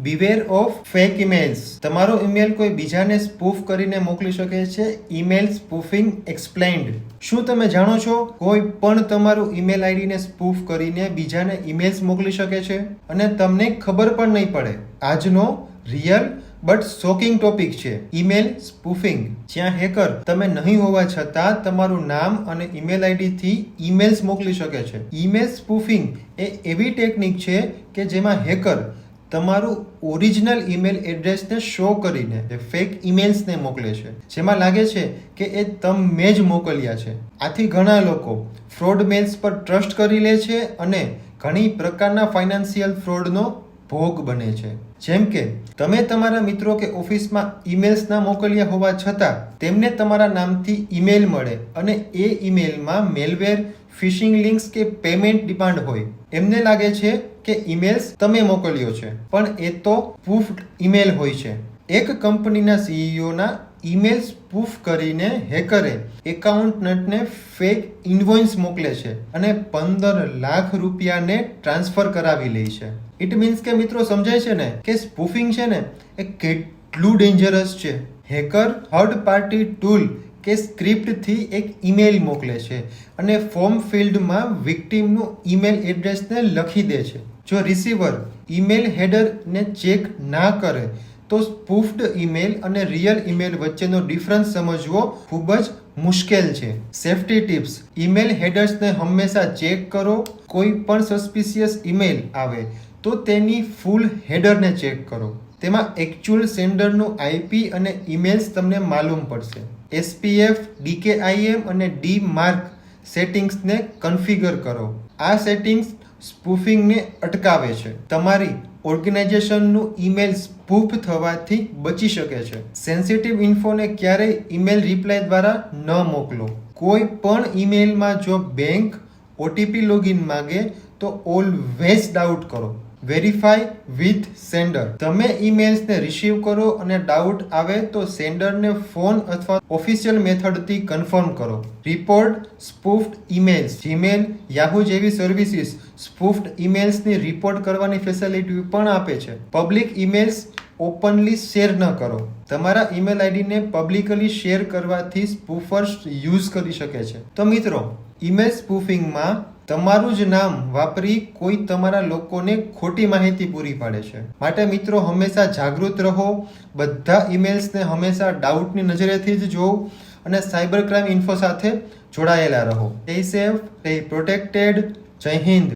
Beware of fake emails તમારો email કોઈ બીજાને સ્પૂફ કરીને મોકલી શકે છે. ઈમેલ સ્પૂફિંગ એક્સપ્લેન્ડ શું તમે જાણો છો? કોઈ પણ તમારું ઈમેલ આઈડીને સ્પૂફ કરીને બીજાને ઈમેલ્સ મોકલી શકે છે? અને તમને ખબર પણ નહીં પડે. આજનો રિયલ બટ શોકિંગ ટોપિક છે. ઈમેલ સ્પૂફિંગ જ્યાં હેકર તમે નહીં હોવા છતાં તમારું નામ અને ઈમેલ આઈડીથી ઇમેલ્સ મોકલી શકે છે. ઈમેલ સ્પૂફિંગ એ એવી ટેકનિક છે કે જેમાં હેકર તમારું ઓરિજિનલ ઈમેલ એડ્રેસને શો કરીને ફેક ઈમેલ્સને મોકલે છે, જેમાં લાગે છે કે એ તમે જ મોકલ્યા છે. આથી ઘણા લોકો ફ્રોડ મેલ્સ પર ટ્રસ્ટ કરી લે છે અને ઘણી પ્રકારના ફાઇનાન્શિયલ ફ્રોડનો ભોગ બને છે. જેમ કે, તમે તમારા મિત્રો કે ઓફિસમાં ઈમેલ્સ ના મોકલ્યા હોવા છતાં તેમને તમારા નામથી ઈમેલ મળે અને એ ઈમેલમાં મેલવેર ફિશિંગ લિંક્સ કે પેમેન્ટ ડિમાન્ડ હોય. એમને લાગે છે કે ઈમેલ્સ તમે મોકલ્યો છે, પણ એ તો પ્રૂફડ ઈમેલ હોય છે. એક કંપનીના સીઈઓના ઇમેલ્સ પૂફ કરીને હેકરે એકાઉન્ટન્ટને ફેક ઇન્વોઇસ મોકલે છે અને પંદર લાખ રૂપિયાને ટ્રાન્સફર કરાવી લે છે. ઇટ મીન્સ કે મિત્રો સમજાય છે ને કે સ્પૂફિંગ છે ને એ કેટલું ડેન્જરસ છે. હેકર થર્ડ પાર્ટી ટૂલ કે સ્ક્રિપ્ટથી એક ઈમેલ મોકલે છે અને ફોર્મ ફિલ્ડમાં વિક્ટીમનું ઈમેલ એડ્રેસને લખી દે છે. જો રિસીવર ઈમેલ હેડરને ચેક ના કરે, તો સ્પૂફ્ડ ઈમેલ અને રિયલ ઈમેલ વચ્ચેનો ડિફરન્સ સમજવો ખૂબ જ મુશ્કેલ છે. Safety tips. ઈમેલ હેડર્સને હંમેશા ચેક કરો, કોઈ પણ સસ્પિશિયસ ઈમેલ આવે, તો તેની ફૂલ હેડરને ચેક કરો. તેમાં એકચ્યુઅલ સેન્ડરનું આઈપી અને ઈમેલ્સ તમને માલુમ પડશે. એસપીએફ ડીકેઆઈએમ અને ડી માર્ક સેટિંગ્સને કન્ફિગર કરો. આ સેટિંગ્સ સ્પૂફિંગને અટકાવે છે. તમારી ઓર્ગેનાઇઝેશનનું ઈમેલ સ્પૂફ થવાથી બચી શકે છે. સેન્સિટિવ ઇન્ફોને ક્યારેય ઈમેલ રિપ્લાય દ્વારા ન મોકલો. કોઈ પણ ઈમેલમાં જો બેંક, ઓટીપી લોગિન માંગે તો ઓલવેઝ ડાઉટ કરો. વેરીફાઈ વિથ સેન્ડર તમે ઈમેલ્સને રિસીવ કરો અને ડાઉટ આવે તો સેન્ડરને ફોન અથવા ઓફિશિયલ મેથડથી કન્ફર્મ કરો. Report spoofed emails Gmail Yahoo જેવી સર્વિસીસ સ્પૂફ્ડ ઈમેલ્સની રિપોર્ટ કરવાની ફેસિલિટી પણ આપે છે. પબ્લિક ઈમેલ્સ ઓપનલી શેર ન કરો. તમારા ઈમેલ આઈડીને પબ્લિકલી શેર કરવાથી સ્પૂફર્સ યુઝ કરી શકે છે. તો મિત્રો ઈમેલ સ્પૂફિંગમાં તમારું જ નામ વાપરી કોઈ તમારા લોકોને ખોટી માહિતી પૂરી પાડે છે. માટે મિત્રો, હંમેશા જાગૃત રહો. બધા ઈમેલ્સને હંમેશા ડાઉટની નજરેથી જ જોવો અને સાયબર ક્રાઇમ ઇન્ફો સાથે જોડાયેલા રહો. સ્ટે સેફ સ્ટે પ્રોટેક્ટેડ જય હિન્દ.